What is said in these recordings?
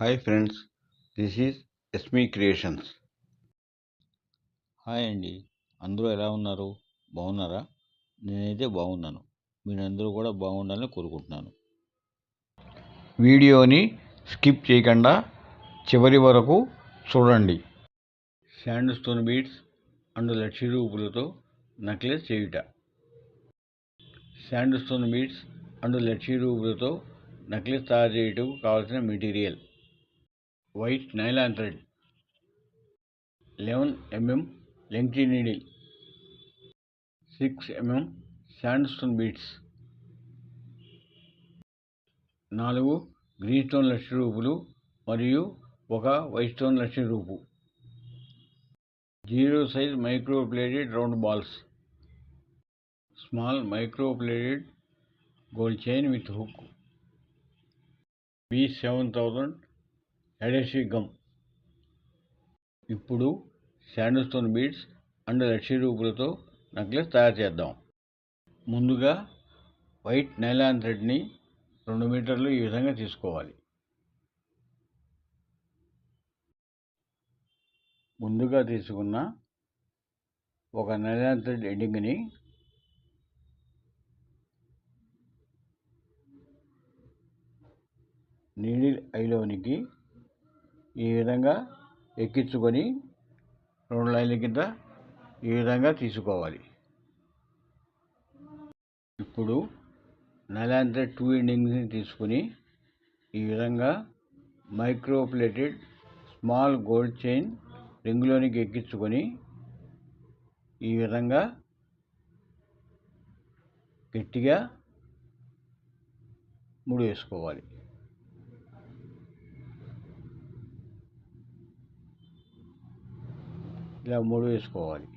Hi friends this is Esmi creations hi అండి అందరూ ఎలా ఉన్నారు? బాగున్నారా? నేనైతే బాగున్నాను. మీరందరూ కూడా బాగుండాలని కోరుకుంటున్నాను. వీడియోని స్కిప్ చేయకుండా చివరి వరకు చూడండి. Sand stone beads and Lakshmi రూపులతో necklace చేయుట. Sand stone beads and Lakshmi రూపులతో necklace తయారు చేయుటకు కావాల్సిన material. White nylon thread eleven mm length needle. Six mm sandstone beads. నాలుగు గ్రీన్ స్టోన్ లక్ష రూపులు మరియు ఒక వైట్ స్టోన్ లక్ష రూపు. Zero size micro plated round balls. Small micro plated gold chain with hook. B seven thousand adhesive gum ఇప్పుడు sandstone beads and లక్షీ రూపులతో necklace తయారు చేద్దాం. ముందుగా వైట్ నైలాన్ థ్రెడ్ని రెండు మీటర్లు ఈ విధంగా తీసుకోవాలి. ముందుగా తీసుకున్న ఒక నైలాన్ థ్రెడ్ ఎండింగ్ని నీడిల్ ఐలోనికి ఈ విధంగా ఎక్కించుకొని రెండు లైన్ల కింద ఈ విధంగా తీసుకోవాలి. ఇప్పుడు నైలాన్ టూ ఎండింగ్స్ని తీసుకుని ఈ విధంగా micro plated small gold chain రింగులోనికి ఎక్కించుకొని ఈ విధంగా గట్టిగా ముడి వేసుకోవాలి ఇలా మూడు వేసుకోవాలి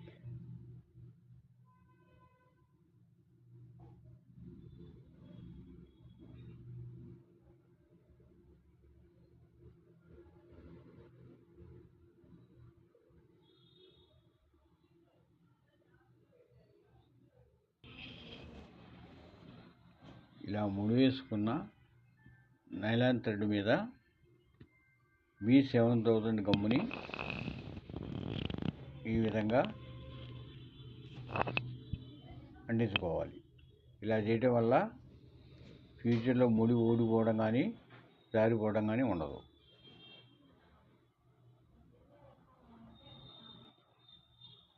ఇలా ముడివేసుకున్న నైలాన్ థ్రెడ్ మీద బి సెవెన్ థౌజండ్ గమ్ముని ఈ విధంగా అంటించుకోవాలి ఇలా చేయటం వల్ల ఫ్యూచర్లో ముడి ఊడిపోవడం కానీ జారిపోవడం కానీ ఉండదు.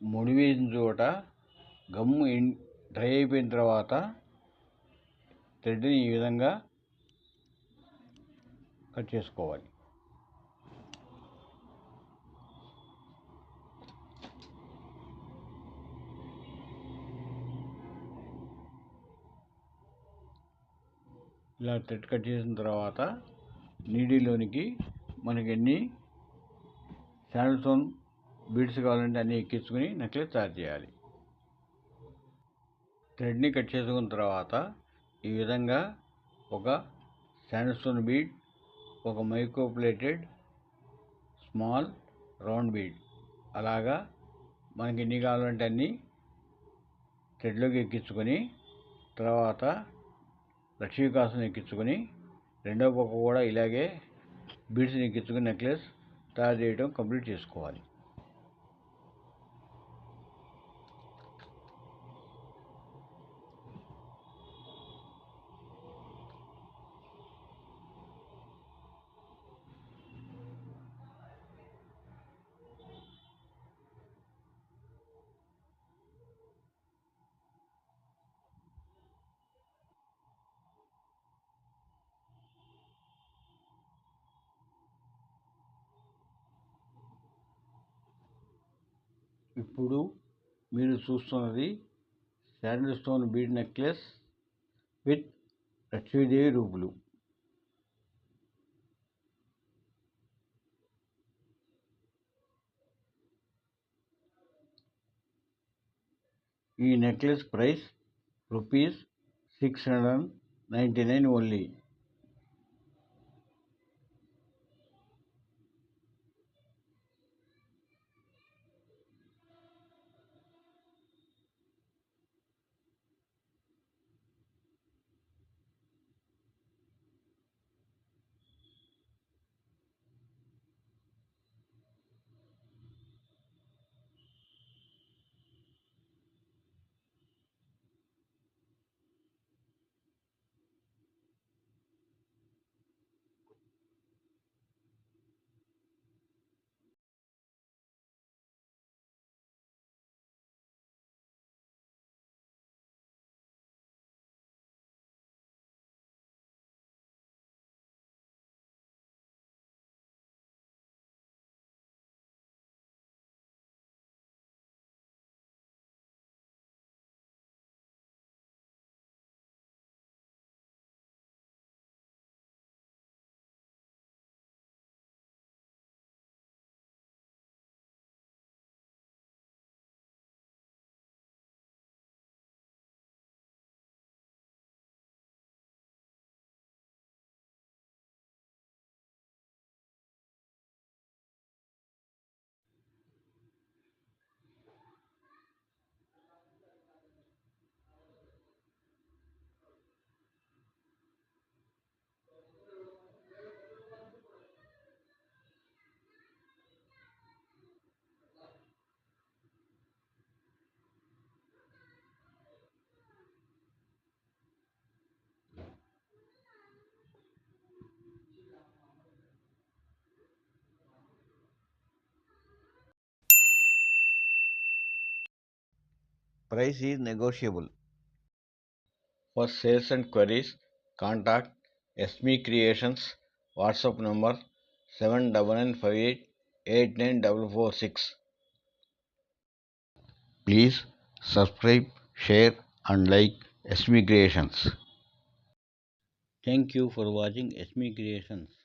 ముడి వేసిన చోట గమ్ము డ్రై అయిపోయిన తర్వాత థ్రెడ్ని ఈ విధంగా కట్ చేసుకోవాలి. ఇలా థ్రెడ్ కట్ చేసిన తర్వాత నీడిలోనికి మనకి ఎన్ని శాండ్స్టోన్ బీడ్స్ కావాలంటే అన్నీ ఎక్కించుకుని నెక్లెస్ తయారు చేయాలి. థ్రెడ్ని కట్ చేసుకున్న తర్వాత ఈ విధంగా ఒక శాండ్స్టోన్ బీడ్ ఒక micro plated small round bead అలాగా మనకి ఎన్ని కావాలంటే అన్ని థ్రెడ్లోకి ఎక్కించుకొని తర్వాత లక్ష్మీకాసుని ఎక్కించుకొని రెండవ పక్క కూడా ఇలాగే బీడ్స్ని ఎక్కించుకుని నెక్లెస్ తయారు చేయడం కంప్లీట్ చేసుకోవాలి. ఇప్పుడు మీరు చూస్తున్నది sandal stone bead necklace with Lakshmidevi రూపులు. ఈ necklace price rupees six hundred ninety nine only. Price is negotiable. For sales and queries, contact SME Creations WhatsApp number 7998 Please subscribe, share and like SME Creations. Thank you for watching SME Creations.